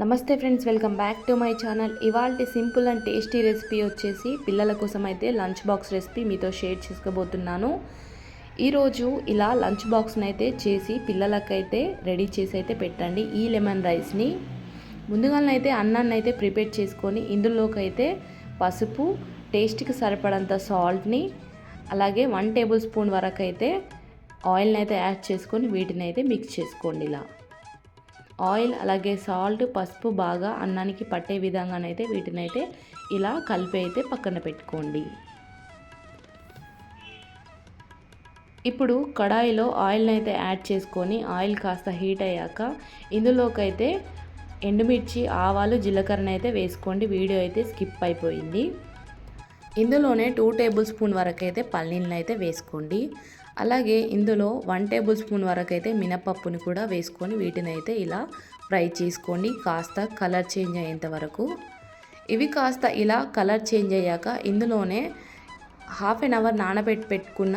నమస్తే friends welcome back to my channel. ఇవాళ simple and tasty recipe వచ్చేసి పిల్లల కోసం అయితే లంచ్ బాక్స్ రెసిపీ మీతో షేర్ చేసుకోబోతున్నాను. ఈరోజు ఇలా లంచ్ బాక్స్ని అయితే చేసి పిల్లలకైతే రెడీ చేసి అయితే పెట్టండి ఈ లెమన్ రైస్ని. ముందుగానైతే అన్నాన్ని అయితే ప్రిపేర్ చేసుకొని ఇందులోకైతే పసుపు టేస్ట్కి సరిపడంత సాల్ట్ని అలాగే వన్ టేబుల్ స్పూన్ వరకు అయితే ఆయిల్ని అయితే యాడ్ చేసుకొని వీటిని అయితే మిక్స్ చేసుకోండి ఇలా. ఆయిల్ అలాగే సాల్ట్ పసుపు బాగా అన్నానికి పట్టే విధంగానైతే వీటినైతే ఇలా కలిపి అయితే పక్కన పెట్టుకోండి. ఇప్పుడు కడాయిలో ఆయిల్ని అయితే యాడ్ చేసుకొని ఆయిల్ కాస్త హీట్ అయ్యాక ఇందులోకైతే ఎండుమిర్చి ఆవాలు జీలకర్ర అయితే వేసుకోండి. వీడియో అయితే స్కిప్ అయిపోయింది. ఇందులోనే టూ టేబుల్ స్పూన్ వరకు అయితే పల్లీలను అయితే వేసుకోండి. అలాగే ఇందులో వన్ టేబుల్ స్పూన్ వరకు అయితే మినపప్పుని కూడా వేసుకొని వీటిని అయితే ఇలా ఫ్రై చేసుకోండి. కాస్త కలర్ చేంజ్ అయ్యేంత వరకు. ఇవి కాస్త ఇలా కలర్ చేంజ్ అయ్యాక ఇందులోనే హాఫ్ అన్ అవర్ నానబెట్టి పెట్టుకున్న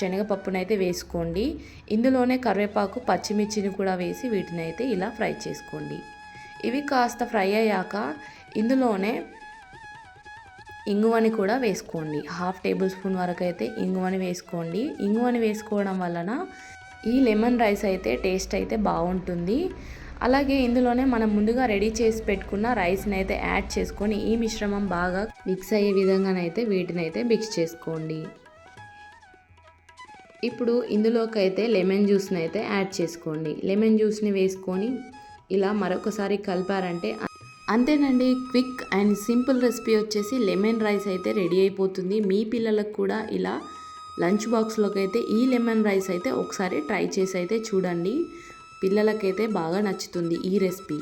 శనగపప్పునైతే వేసుకోండి. ఇందులోనే కరివేపాకు పచ్చిమిర్చిని కూడా వేసి వీటిని అయితే ఇలా ఫ్రై చేసుకోండి. ఇవి కాస్త ఫ్రై అయ్యాక ఇందులోనే ఇంగువని కూడా వేసుకోండి. హాఫ్ టేబుల్ స్పూన్ వరకు అయితే ఇంగువని వేసుకోండి. ఇంగువని వేసుకోవడం వలన ఈ లెమన్ రైస్ అయితే టేస్ట్ అయితే బాగుంటుంది. అలాగే ఇందులోనే మనం ముందుగా రెడీ చేసి పెట్టుకున్న రైస్ని అయితే యాడ్ చేసుకొని ఈ మిశ్రమం బాగా మిక్స్ అయ్యే విధంగానైతే వీటిని అయితే మిక్స్ చేసుకోండి. ఇప్పుడు ఇందులోకైతే లెమన్ జ్యూస్ని అయితే యాడ్ చేసుకోండి. లెమన్ జ్యూస్ని వేసుకొని ఇలా మరొకసారి కలిపారంటే అంతేనండి క్విక్ అండ్ సింపుల్ రెసిపీ వచ్చేసి లెమన్ రైస్ అయితే రెడీ అయిపోతుంది. మీ పిల్లలకు కూడా ఇలా లంచ్ బాక్స్లోకి అయితే ఈ లెమన్ రైస్ అయితే ఒకసారి ట్రై చేసి అయితే చూడండి. పిల్లలకైతే బాగా నచ్చుతుంది ఈ రెసిపీ.